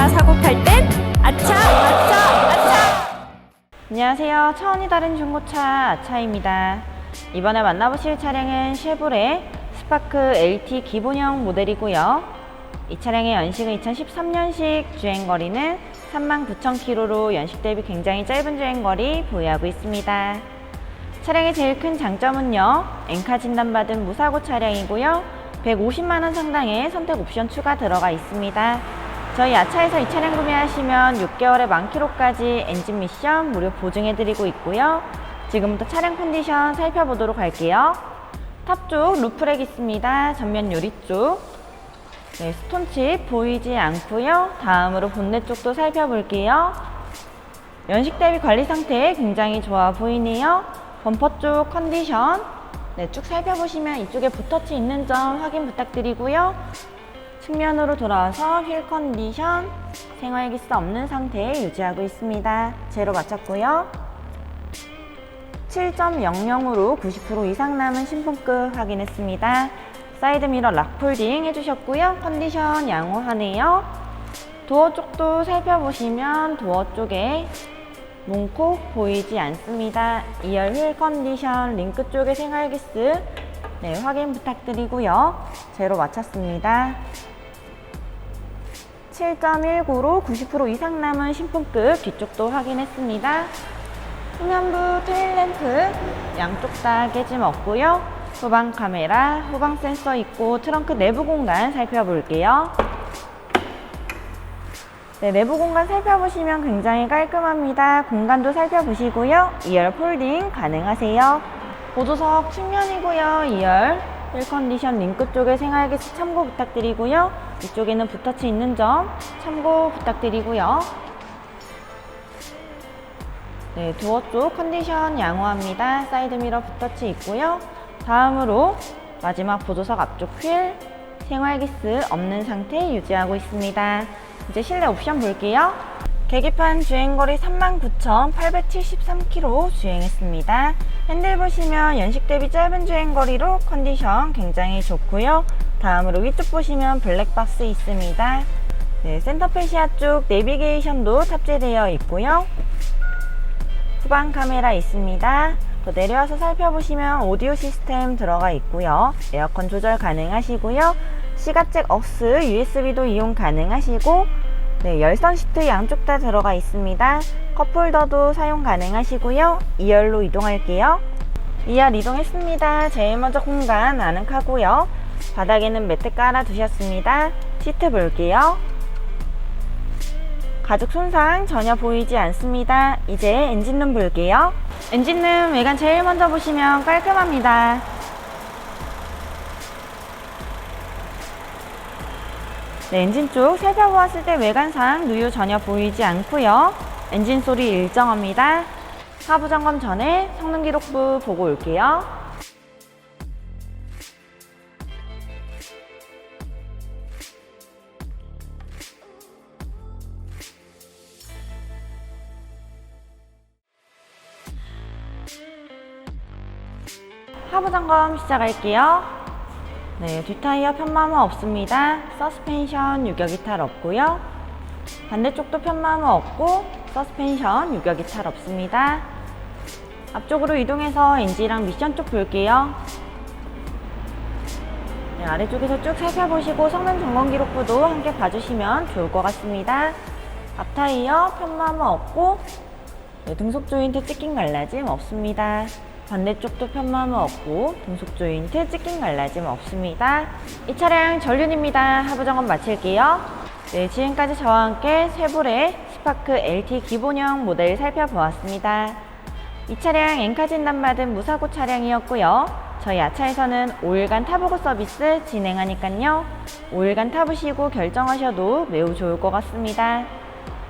차 사고 팔 땐 아차 아차 아차. 안녕하세요. 차원이 다른 중고차 아차입니다. 이번에 만나보실 차량은 쉐보레 스파크 LT 기본형 모델이고요. 이 차량의 연식은 2013년식 주행거리는 39,000km로 연식 대비 굉장히 짧은 주행거리 보유하고 있습니다. 차량의 제일 큰 장점은요 엔카 진단받은 무사고 차량이고요. 150만원 상당의 선택 옵션 추가 들어가 있습니다. 저희 야차에서 이 차량 구매하시면 6개월에 만 킬로까지 엔진 미션 무료 보증해드리고 있고요. 지금부터 차량 컨디션 살펴보도록 할게요. 탑 쪽 루프렉 있습니다. 전면 유리 쪽. 네, 스톤칩 보이지 않고요. 다음으로 본넷 쪽도 살펴볼게요. 연식 대비 관리 상태 굉장히 좋아 보이네요. 범퍼 쪽 컨디션 네, 쭉 살펴보시면 이쪽에 붓터치 있는 점 확인 부탁드리고요. 측면으로 돌아와서 휠 컨디션 생활기스 없는 상태 유지하고 있습니다. 제로 맞췄고요. 7.00으로 90% 이상 남은 신품급 확인했습니다. 사이드 미러 락 폴딩 해주셨고요. 컨디션 양호하네요. 도어 쪽도 살펴보시면 도어 쪽에 문콕 보이지 않습니다. 2열 휠 컨디션 링크 쪽에 생활기스 네, 확인 부탁드리고요. 제로 맞췄습니다. 7.19로 90% 이상 남은 신품급 뒤쪽도 확인했습니다. 후면부 테일램프 양쪽 다 깨짐 없고요. 후방 카메라, 후방 센서 있고 트렁크 내부 공간 살펴볼게요. 네, 내부 공간 살펴보시면 굉장히 깔끔합니다. 공간도 살펴보시고요. 2열 폴딩 가능하세요. 보조석 측면이고요. 2열 휠 컨디션 링크 쪽에 생활기스 참고 부탁드리고요. 이쪽에는 붓터치 있는 점 참고 부탁드리고요. 네, 도어 쪽 컨디션 양호합니다. 사이드 미러 붓터치 있고요. 다음으로 마지막 보조석 앞쪽 휠 생활기스 없는 상태 유지하고 있습니다. 이제 실내 옵션 볼게요. 계기판 주행거리 39,873km 주행했습니다. 핸들 보시면 연식 대비 짧은 주행거리로 컨디션 굉장히 좋고요. 다음으로 위쪽 보시면 블랙박스 있습니다. 네, 센터페시아 쪽 내비게이션도 탑재되어 있고요. 후방 카메라 있습니다. 더 내려와서 살펴보시면 오디오 시스템 들어가 있고요. 에어컨 조절 가능하시고요. 시가잭 억스 USB도 이용 가능하시고 네, 열선 시트 양쪽 다 들어가 있습니다. 컵홀더도 사용 가능하시고요. 2열로 이동할게요. 2열 이동했습니다. 제일 먼저 공간 아늑하고요. 바닥에는 매트 깔아 두셨습니다. 시트 볼게요. 가죽 손상 전혀 보이지 않습니다. 이제 엔진룸 볼게요. 엔진룸 외관 제일 먼저 보시면 깔끔합니다. 네, 엔진 쪽 살펴보았을 때 외관상 누유 전혀 보이지 않고요. 엔진 소리 일정합니다. 하부 점검 전에 성능 기록부 보고 올게요. 하부 점검 시작할게요. 네, 뒷타이어 편마모 없습니다. 서스펜션 유격 이탈 없고요. 반대쪽도 편마모 없고 서스펜션 유격 이탈 없습니다. 앞쪽으로 이동해서 엔지랑 미션 쪽 볼게요. 네, 아래쪽에서 쭉 살펴보시고 성능 점검 기록부도 함께 봐주시면 좋을 것 같습니다. 앞타이어 편마모 없고 네, 등속 조인트 찢긴 갈라짐 없습니다. 반대쪽도 편마모 없고 등속 조인트 찢긴 갈라짐 없습니다. 이 차량 전륜입니다. 하부 점검 마칠게요. 네, 지금까지 저와 함께 쉐보레 스파크 LT 기본형 모델 살펴보았습니다. 이 차량 엔카 진단받은 무사고 차량이었고요. 저희 아차에서는 5일간 타보고 서비스 진행하니깐요. 5일간 타보시고 결정하셔도 매우 좋을 것 같습니다.